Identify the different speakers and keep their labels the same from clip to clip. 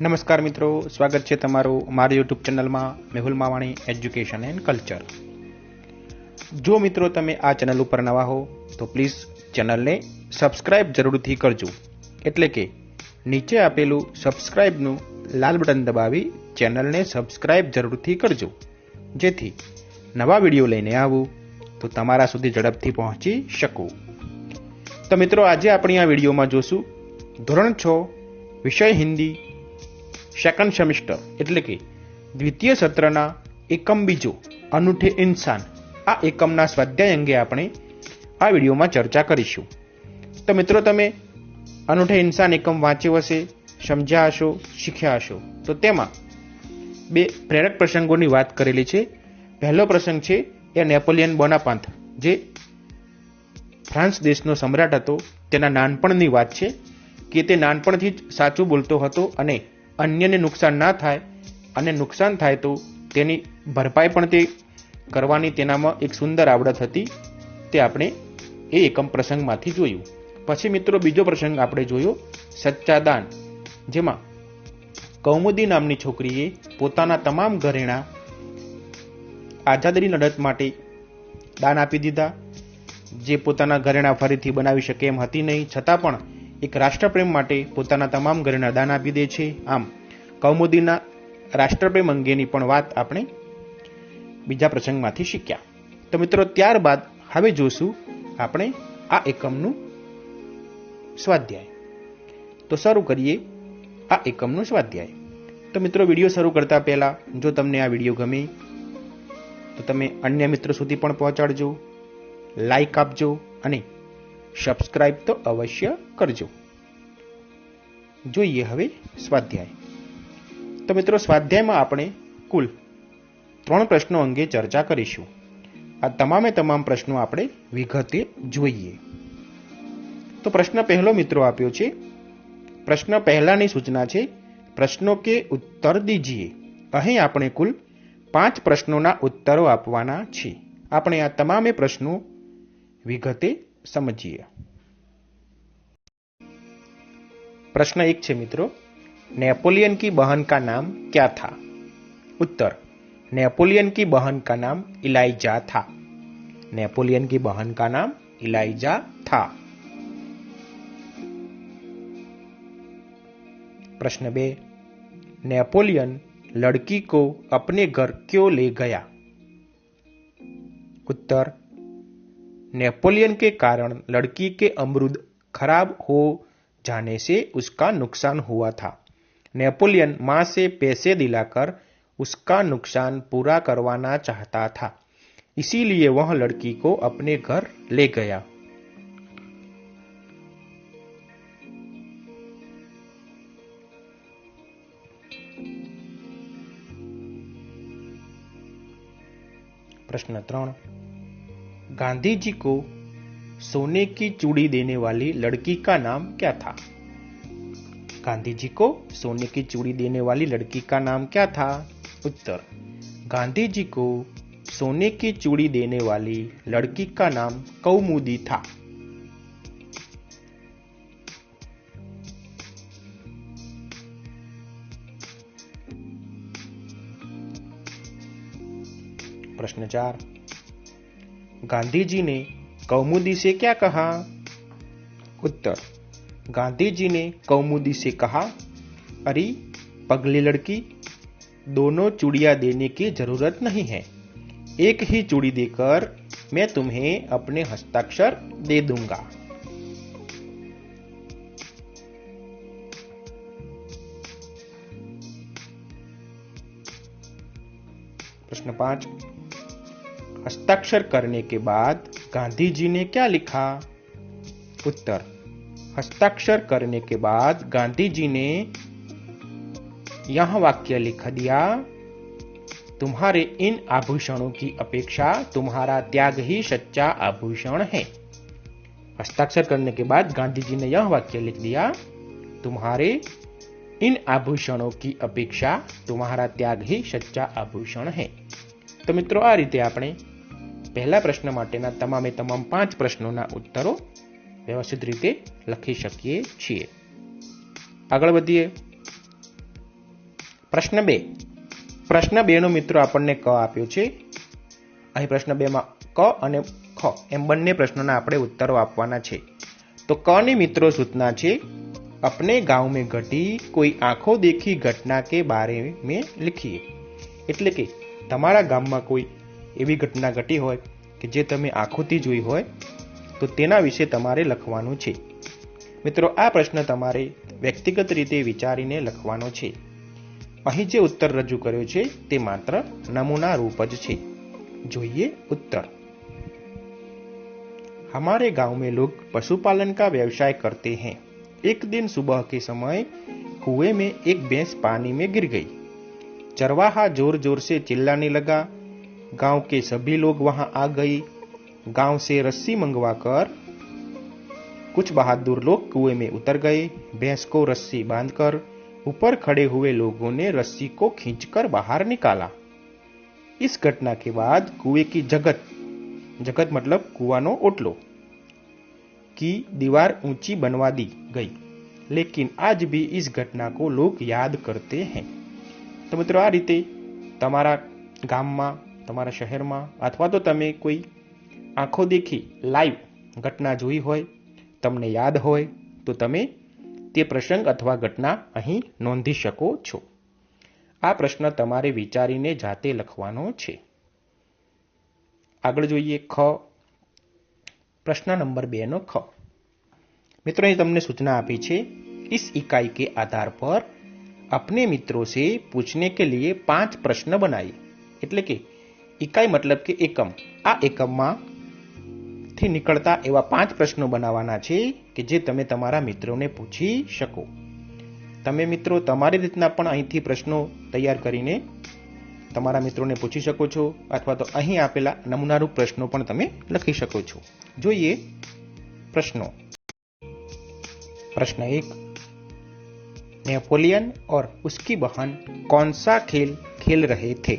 Speaker 1: નમસ્કાર મિત્રો, સ્વાગત છે તમારું મારી યુટ્યુબ ચેનલમાં Mehul Mavani education and culture જો મિત્રો તમે આ ચેનલ ઉપર નવા હો, તો પ્લીઝ ચેનલને સબસ્ક્રાઇબ જરૂરથી કરજો. એટલે કે નીચે આપેલું સબસ્ક્રાઇબનું લાલ બટન દબાવી ચેનલને સબસ્ક્રાઇબ જરૂરથી કરજો. જેથી નવા વીડિયો લઈને આવું, તો તમારા સુધી ઝડપથી પહોંચી શકું. તો મિત્રો, આજે આપણે આ વિડીયોમાં જોશું ધોરણ છ, વિષય હિન્દી સેકન્ડ સેમિસ્ટર એટલે કે દ્વિતીય સત્રના એકમ બીજો અનૂઠે ઇન્સાન. આ એકમના સ્વાધ્યાય અંગે આપણે આ વિડીયોમાં ચર્ચા કરીશું. તો મિત્રો, તમે અનૂઠે ઇન્સાન એકમ વાંચ્યો હશે, સમજ્યા હશો, શીખ્યા હશો. તો તેમાં બે પ્રેરક પ્રસંગોની વાત કરેલી છે. પહેલો પ્રસંગ છે, એ નેપોલિયન બોનાપાંથ, જે ફ્રાન્સ દેશનો સમ્રાટ હતો. તેના નાનપણની વાત છે કે તે નાનપણથી જ સાચું બોલતો હતો અને અન્યને નુકસાન ના થાય અને નુકસાન થાય તો તેની ભરપાઈ પણ તે કરવાની તેનામાં એક સુંદર આવડત હતી, તે આપણે એ એકમ પ્રસંગમાંથી જોયું. પછી મિત્રો બીજો પ્રસંગ આપણે જોયો, સચ્ચા દાન, જેમાં કૌમુદી નામની છોકરીએ પોતાના તમામ ઘરેણા આઝાદીની લડત માટે દાન આપી દીધા. જે પોતાના ઘરેણા ફરીથી બનાવી શકે એમ હતી નહીં, છતાં પણ એક રાષ્ટ્રપ્રેમ માટે પોતાના તમામ ઘરના દાન આપી દે છે. આમ, કૌમુદીના રાષ્ટ્રપ્રેમ અંગેની પણ વાત આપણે બીજા પ્રસંગમાંથી શીખ્યા. તો મિત્રો, ત્યારબાદ હવે જોશું આપણે આ એકમનું સ્વાધ્યાય. તો શરૂ કરીએ આ એકમનું સ્વાધ્યાય. તો મિત્રો, વીડિયો શરૂ કરતા પહેલા, જો તમને આ વીડિયો ગમે, તો તમે અન્ય મિત્રો સુધી પણ પહોંચાડજો, લાઈક આપજો અને સબસ્ક્રાઇબ તો અવશ્ય કરજો. જોઈએ હવે સ્વાધ્યાય. તો મિત્રો, સ્વાધ્યાયમાં આપણે કુલ ત્રણ પ્રશ્નો અંગે ચર્ચા કરીશું. આ તમામે તમામ પ્રશ્નો આપણે વિગતે જોઈએ. તો પ્રશ્ન પહેલો મિત્રો આપ્યો છે, પ્રશ્ન પહેલાની સૂચના છે, પ્રશ્નો કે ઉત્તર દીજીએ. અહીં આપણે કુલ પાંચ પ્રશ્નોના ઉત્તરો આપવાના છે આપણે આ તમામે પ્રશ્નો વિગતે સમજીએ प्रश्न एक छे मित्रों नेपोलियन की बहन का नाम क्या था उत्तर नेपोलियन की बहन का नाम इलाइजा था नेपोलियन की बहन का नाम इलाइजा था प्रश्न बे नेपोलियन लड़की को अपने घर क्यों ले गया उत्तर नेपोलियन के कारण लड़की के अमरूद खराब हो जाने से उसका नुकसान हुआ था। नेपोलियन माँ से पैसे दिलाकर उसका नुकसान पूरा करवाना चाहता था। इसीलिए वह लड़की को अपने घर ले गया। प्रश्न त्रण। गांधी जी को सोने की चूड़ी देने वाली लड़की का नाम क्या था? गांधी जी को सोने की चूड़ी देने वाली लड़की का नाम क्या था? उत्तर, गांधी जी को सोने की चूड़ी देने वाली लड़की का नाम कौमुदी था। प्रश्न चार गांधी जी ने कौमुदी से क्या कहा? उत्तर गांधी जी ने कौमुदी से कहा, अरे, पगली लड़की, दोनों चूड़ियाँ देने की ज़रूरत नहीं है। एक ही चूड़ी देकर मैं तुम्हें अपने हस्ताक्षर दे दूँगा। प्रश्न पाँच हस्ताक्षर करने के बाद गांधी जी ने क्या लिखा उत्तर हस्ताक्षर करने के बाद गांधी जी ने यह वाक्य लिख दिया तुम्हारे इन आभूषणों की अपेक्षा तुम्हारा त्याग ही सच्चा आभूषण है हस्ताक्षर करने के बाद गांधी जी ने यह वाक्य लिख दिया तुम्हारे इन आभूषणों की अपेक्षा तुम्हारा त्याग ही सच्चा आभूषण है તો મિત્રો આ રીતે આપણે પહેલા પ્રશ્ન માટેના તમામે તમામ પાંચ પ્રશ્નોના ઉત્તરો વ્યવસ્થિત રીતે લખી શકીએ છીએ આગળ વધીએ પ્રશ્ન બે પ્રશ્ન બે નો મિત્રો આપણને ક આપ્યો છે અહીં પ્રશ્ન બેમાં ક અને ખ એમ બંને પ્રશ્નોના આપણે ઉત્તરો આપવાના છે તો ક ની મિત્રો સૂચના છે अपने गांव में घटी કોઈ આંખો દેખી ઘટના કે બારે में लिखिए એટલે કે તમારા ગામમાં કોઈ એવી ઘટના ઘટી હોય કે જે તમે આંખોથી જોઈ હોય તો તેના વિશે તમારે લખવાનું છે મિત્રો આ પ્રશ્ન તમારે વ્યક્તિગત રીતે વિચારીને લખવાનો છે અહીં જે ઉત્તર રજૂ કર્યો છે તે માત્ર નમૂના રૂપ જ છે જોઈએ उत्तर हमारे गांव में लोग पशुपालन का व्यवसाय करते हैं एक दिन सुबह के समय कुएं में एक भैंस पानी में गिर गई चरवाहा जोर जोर से चिल्लाने लगा गाँव के सभी लोग वहाँ आ गए गाँव से रस्सी मंगवाकर कुछ बहादुर लोग कुएँ में उतर गए। भैंस को रस्सी बांधकर ऊपर खड़े हुए लोगों ने रस्सी को खींचकर बाहर निकाला। इस घटना के बाद कुएँ की जगत जगत मतलब कुआनो ओटलो की दीवार ऊँची बनवा दी गई। लेकिन आज भी इस घटना को लोग याद करते हैं। तो मित्रों, आ रीते રીતે गाम में તમારા શહેરમાં અથવા તો તમે કોઈ આંખો દેખી લાઈવ ઘટના જોઈ હોય તમને યાદ હોય તો તમે તે પ્રસંગ અથવા ઘટના અહીં નોંધી શકો છો આ પ્રશ્ન તમારે વિચારીને જાતે લખવાનો છે આગળ જોઈએ ખ પ્રશ્ન નંબર બે નો ખ મિત્રો અહીં તમને सूचना આપી છે इस इकाई के आधार पर अपने मित्रों से पूछने के लिए પાંચ પ્રશ્ન બનાવી એટલે કે ઇકાઈ મતલબ કે એકમ આ એકમમાં થી નીકળતા એવા પાંચ પ્રશ્નો બનાવવાના છે કે જે તમે તમારા મિત્રોને પૂછી શકો તમે મિત્રો તમારી રીતના પણ અહીંથી પ્રશ્નો તૈયાર કરીને તમારા મિત્રોને પૂછી શકો છો અથવા તો અહીં આપેલા નમૂનારૂપ પ્રશ્નો પણ તમે લખી શકો છો જોઈએ પ્રશ્નો प्रश्न एक नेपोलियन और उसकी बहन कौन सा खेल खेल रहे थे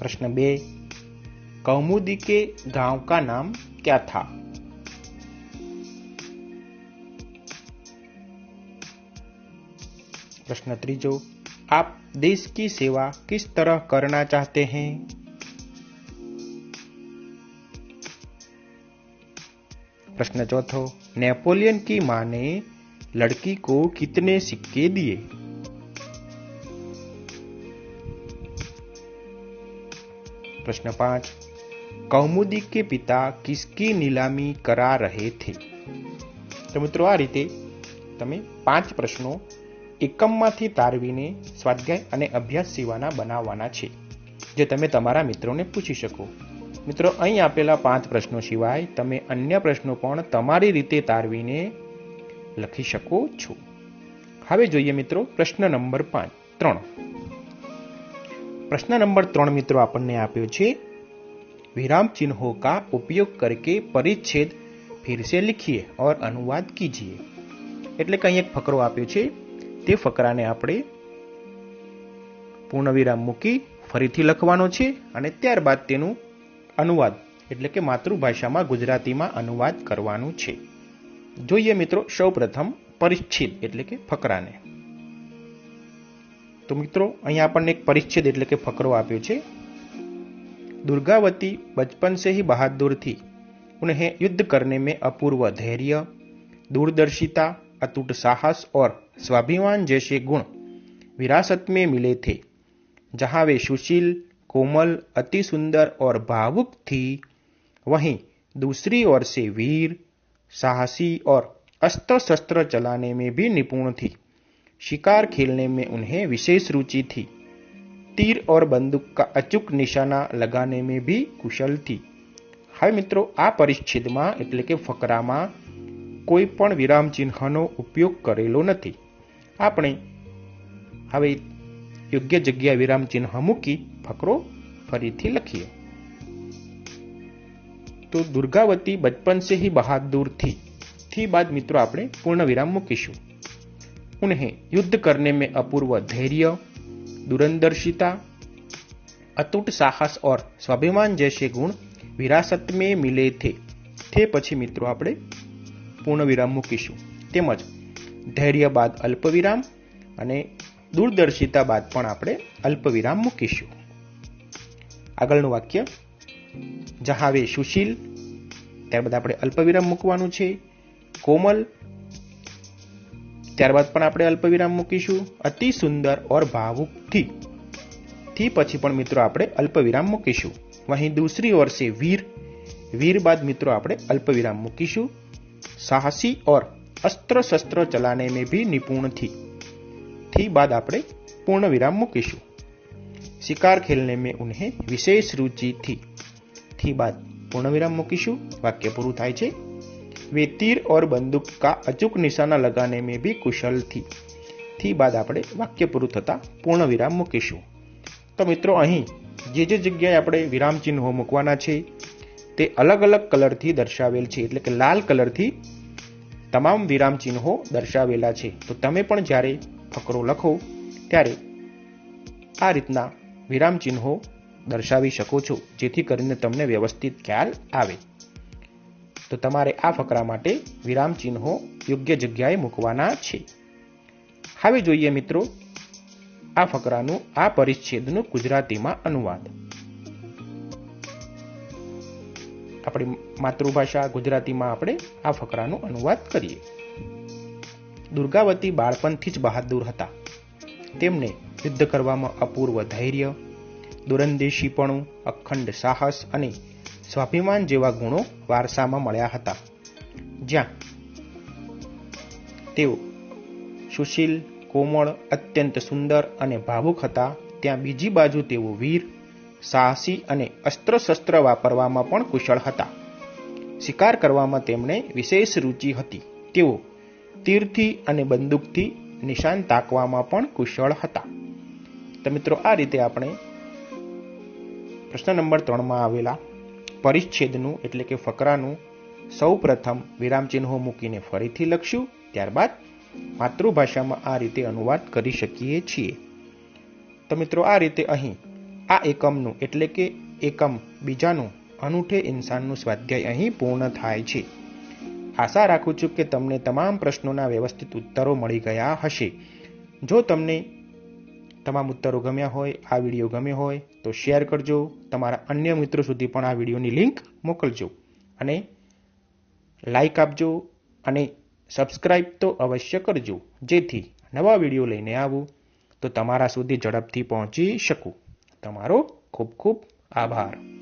Speaker 1: प्रश्न बे, कौमुदी के गाँव का नाम क्या था? प्रश्न त्रीजो, आप देश की सेवा किस तरह करना चाहते हैं? प्रश्न चौथो, नेपोलियन की माँ ने लड़की को कितने सिक्के दिए? प्रश्न पांच कौमुदी के પિતા કિસકી નીલામી કરા રહે થે તો મિત્રો આ રીતે તમે પાંચ પ્રશ્નો એકમમાંથી તારવીને સ્વાધ્યાય અને અભ્યાસ સિવાના બનાવવાના છે જે તમે તમારા મિત્રોને પૂછી શકો મિત્રો અહીં આપેલા પાંચ પ્રશ્નો સિવાય તમે અન્ય પ્રશ્નો પણ તમારી રીતે તારવીને લખી શકો છો હવે જોઈએ મિત્રો પ્રશ્ન નંબર પાંચ ત્રણ પ્રશ્ન નંબર ત્રણ મિત્રો આપણને આપ્યો છે. વિરામ ચિહ્નો કા ઉપયોગ કરકે પરિચ્છેદ ફિરસે લિખીએ ઓર અનુવાદ કીજીએ. એટલે કંઈ એક ફકરો આપ્યો છે. તે ફકરાને આપણે પૂર્ણ વિરામ મૂકી ફરીથી લખવાનો છે અને ત્યારબાદ તેનું અનુવાદ એટલે કે માતૃભાષામાં ગુજરાતીમાં અનુવાદ કરવાનું છે. જોઈએ મિત્રો, સૌપ્રથમ પરિચ્છેદ એટલે કે ફકરાને. તો મિત્રો અહીંયા આપણને એક પરિચ્છેદ એટલે કે ફકરો આપ્યો છે दुर्गावती बचपन से ही बहादुर थी उन्हें युद्ध करने में अपूर्व धैर्य दूरदर्शिता अटूट साहस और स्वाभिमान जैसे गुण विरासत में मिले थे जहां वे सुशील कोमल अति सुंदर और भावुक थी वहीं दूसरी ओर से वीर साहसी और अस्त्र शस्त्र चलाने में भी निपुण थी शिकार खेलने में उन्हें विशेष रुचि थी तीर और बंदूक का अचूक निशाना लगाने में भी कुशल थी હવે મિત્રો આ પરિચ્છેદમાં એટલે કે ફકરામાં કોઈ પણ વિરામ ચિહ્નનો ઉપયોગ કરેલો નથી આપણે હવે યોગ્ય જગ્યાએ વિરામ ચિહ્ન મૂકી ફકરો ફરીથી લખીએ તો દુર્ગાવતી બચપન સે ही બહાદુર थी થી બાદ મિત્રો આપણે પૂર્ણ વિરામ મૂકીશું उन्हें युद्ध करने में अपूर्व धैर्य दूरदर्शिता अतूट साहस और स्वाभिमान जैसे गुण विरासत में मिले थे તે પછી મિત્રો આપણે પૂર્ણ વિરામ મૂકીશું તેમજ ધૈર્ય બાદ અલ્પવિરામ અને દૂરદર્શિતા બાદ પણ આપણે અલ્પવિરામ મૂકીશું આગળનું વાક્ય જહાવે સુશીલ ત્યારબાદ આપણે અલ્પવિરામ મૂકવાનું છે કોમલ ત્યારબાદ પણ આપણે અલ્પવિરામ મૂકીશું. અતિ સુંદર ઓર ભાવુકથી થી પછી પણ મિત્રો આપણે અલ્પવિરામ મૂકીશું. અહીં દૂસરી ઓર છે વીર. વીર બાદ મિત્રો આપણે અલ્પવિરામ મૂકીશું. સાહસી ઓર અસ્ત્ર શસ્ત્ર ચલાને મેં ભી નિપુણથી. થી બાદ આપણે પૂર્ણ વિરામ મૂકીશું. શિકાર ખેલને મેં ઉન્હે વિશેષ રુચિથી થી. બાદ પૂર્ણ વિરામ મૂકીશું. વાક્ય પૂરું થાય છે. वे तीर और बंदूक का अचूक निशाना लगाने में भी कुशल थी થી બાદ આપણે વાક્ય પૂરું થતા પૂર્ણ વિરામ મૂકીશું તો મિત્રો અહીં જે જે જગ્યાએ આપણે વિરામ ચિહ્નો મૂકવાના છે તે અલગ અલગ કલરથી દર્શાવેલ છે એટલે કે લાલ કલરથી તમામ વિરામ ચિહ્નો દર્શાવેલા છે તો તમે પણ જ્યારે ફકરો લખો ત્યારે આ રીતના વિરામ ચિહ્નો દર્શાવી શકો છો જેથી કરીને તમને વ્યવસ્થિત ખ્યાલ આવે તો તમારે આ ફકરા માટે વિરામ ચિહ્નો યોગ્ય જગ્યાએ મૂકવાના છે. હવે જોઈએ મિત્રો, આ ફકરાનું, આ પરિચ્છેદનું ગુજરાતીમાં અનુવાદ. આપણી માતૃભાષા ગુજરાતીમાં આપણે આ ફકરાનો અનુવાદ કરીએ. દુર્ગાવતી બાળપણથી જ બહાદુર હતા. તેમને યુદ્ધ કરવામાં અપૂર્વ ધૈર્ય, દુરંદેશીપણું, અખંડ સાહસ અને સ્વાભિમાન જેવા ગુણો વારસામાં મળ્યા હતા. જ્યાં તેઓ સુશીલ, કોમળ, અત્યંત સુંદર અને ભાવુક હતા, ત્યાં બીજી બાજુ તેઓ વીર, સાહસી અને અસ્ત્ર શસ્ત્ર વાપરવામાં પણ કુશળ હતા. શિકાર કરવામાં તેમણે વિશેષ રુચિ હતી. તેઓ તીરથી અને બંદૂકથી નિશાન તાકવામાં પણ કુશળ હતા. તો મિત્રો, આ રીતે આપણે પ્રશ્ન નંબર ત્રણમાં આવેલા પરિચ્છેદનું, એટલે કે ફકરાનું સૌ પ્રથમ વિરામચિહ્નો મૂકીને ફરીથી લખશું ત્યારબાદ માતૃભાષામાં આ રીતે અનુવાદ કરી શકીએ છીએ. તો મિત્રો, આ રીતે અહીં આ એકમનું, એટલે કે એકમ બીજાનું, અનૂઠે ઇન્સાનનું સ્વાધ્યાય અહીં પૂર્ણ થાય છે. આશા રાખું છું કે તમને તમામ પ્રશ્નોના વ્યવસ્થિત ઉત્તરો મળી ગયા હશે. જો તમને તમામ ઉત્તરો ગમ્યા હોય, આ વીડિયો ગમ્યો હોય, તો શેર કરજો. તમારા અન્ય મિત્રો સુધી પણ આ વિડીયોની લિંક મોકલજો. અને લાઈક આપજો અને સબસ્ક્રાઈબ તો અવશ્ય કરજો. જેથી નવા વીડિયો લઈને આવું, તો તમારા સુધી ઝડપથી પહોંચી શકું. તમારો ખૂબ ખૂબ આભાર.